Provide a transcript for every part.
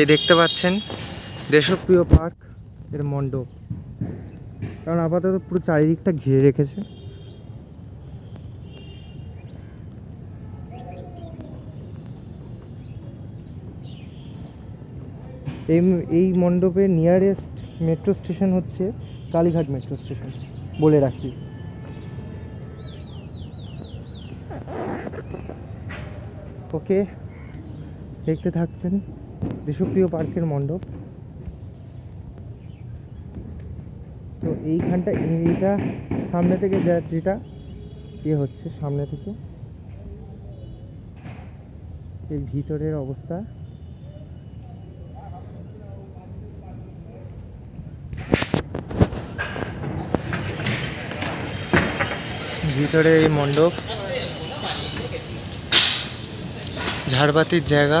এই দেখতে পাচ্ছেন, দেশপ্রিয় পার্কের মণ্ডপ। কারণ আপাতত পুরো চারিদিকটা ঘিরে রেখেছে। এই এই মণ্ডপের নিয়ারেস্ট মেট্রো স্টেশন হচ্ছে কালীঘাট মেট্রো স্টেশন বলে রাখি। ওকে, দেখতে থাকছেন। দেশপ্রিয় পার্কের মণ্ডপ। তো এইখানটা এইটা সামনে থেকে যেটা ইয়ে হচ্ছে, সামনে থেকে। এই ভিতরের অবস্থা। ভিতরে এই মণ্ডপ। ঝাড়বাতির জায়গা।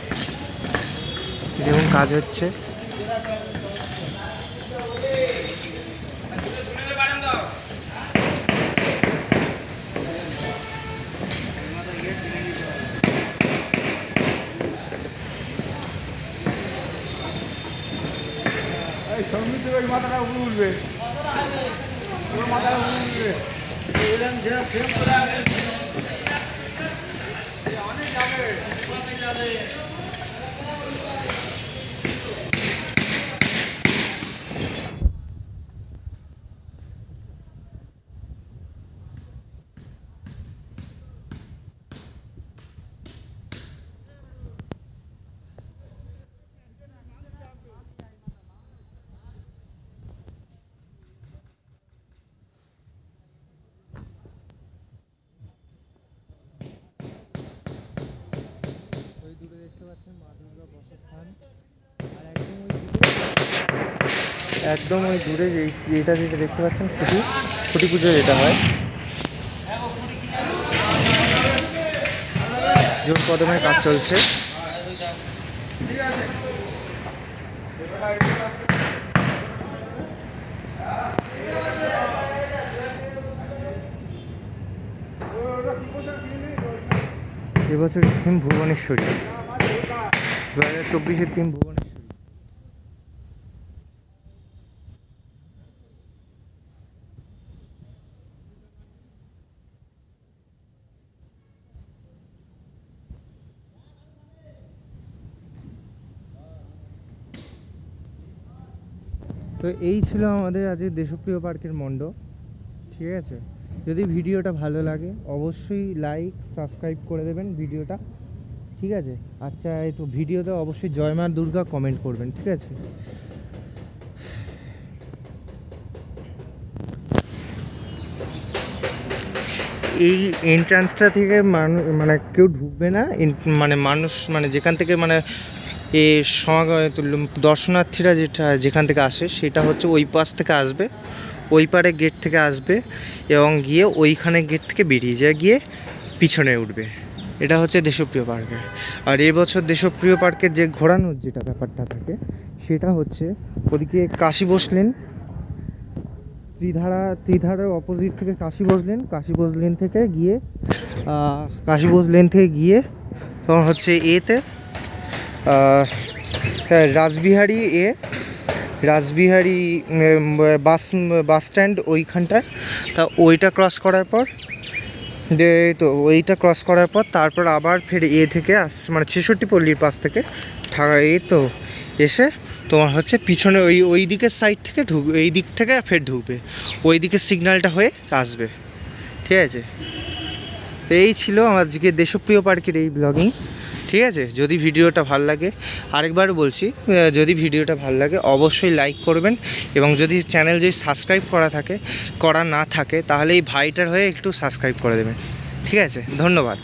যেমন কাজ হচ্ছে। মাথাটা উপরে উঠবে। মাথাটা উপরে উঠবে। এরকম অনেক যাবে অনেক যাবে ওই দূরে দেখতে পাচ্ছেন মা দুর্গা বসস্থান আর একদম ওই দূরে একদম ওই দূরে যেই যেটা যেটা দেখতে পাচ্ছেন খুঁটি খুঁটি পুজো যেটা হয়। জোর কদমে কাজ চলছে। এবছরের থিম ভুবনেশ্বরী। দু হাজার চব্বিশের থিম ভুবনেশ্বরী তো এই ছিল আমাদের আজকে দেশপ্রিয় পার্কের মণ্ডপ, ঠিক আছে? যদি ভিডিওটা ভালো লাগে, অবশ্যই লাইক সাবস্ক্রাইব করে দেবেন ভিডিওটা, ঠিক আছে? আচ্ছা এই তো ভিডিওতে অবশ্যই জয় মা দুর্গা কমেন্ট করবেন, ঠিক আছে? এই এন্ট্রান্সটা থেকে মানে কেউ ঢুকবে না মানে মানুষ মানে যেখান থেকে মানে এ দর্শনার্থীরা যেটা যেখান থেকে আসে, সেটা হচ্ছে ওই পাশ থেকে আসবে, ওই পারে গেট থেকে আসবে এবং গিয়ে ওইখানে গেট থেকে বেরিয়ে যায়, গিয়ে পিছনে উঠবে। এটা হচ্ছে দেশপ্রিয় পার্কের। আর এবছর দেশপ্রিয় পার্কের যে ঘোরানোর যেটা ব্যাপারটা থাকে, সেটা হচ্ছে ওদিকে কাশি বসলেন ত্রিধারা, ত্রিধারার অপোজিট থেকে কাশি বসলেন কাশি বসলেন থেকে গিয়ে কাশি বসলেন থেকে গিয়ে তোমার হচ্ছে এতে রাসবিহারী এ রাসবিহারী বাস বাস স্ট্যান্ড ওইখানটায়। তা ওইটা ক্রস করার পর তো, ওইটা ক্রস করার পর তারপর আবার ফের এ থেকে আস মানে ছেষট্টি পল্লীর পাশ থেকে ঠা- এই তো, এসে তোমার হচ্ছে পিছনে ওই ওই দিকের সাইড থেকে ঢুক, এই দিক থেকে ফের ঢুকবে। ওই দিকের সিগন্যালটা হয়ে আসবে। ঠিক আছে? তো এই ছিল আমার আজকে দেশপ্রিয় পার্কের এই ব্লগিং ঠিক আছে? যদি ভিডিওটা ভালো লাগে, আরেকবার বলছি যদি ভিডিওটা ভালো লাগে, অবশ্যই লাইক করবেন এবং যদি চ্যানেল যদি সাবস্ক্রাইব করা থাকে, করা না থাকে, তাহলে এই ভাইটার হয়ে একটু সাবস্ক্রাইব করে দেবেন। ঠিক আছে? ধন্যবাদ।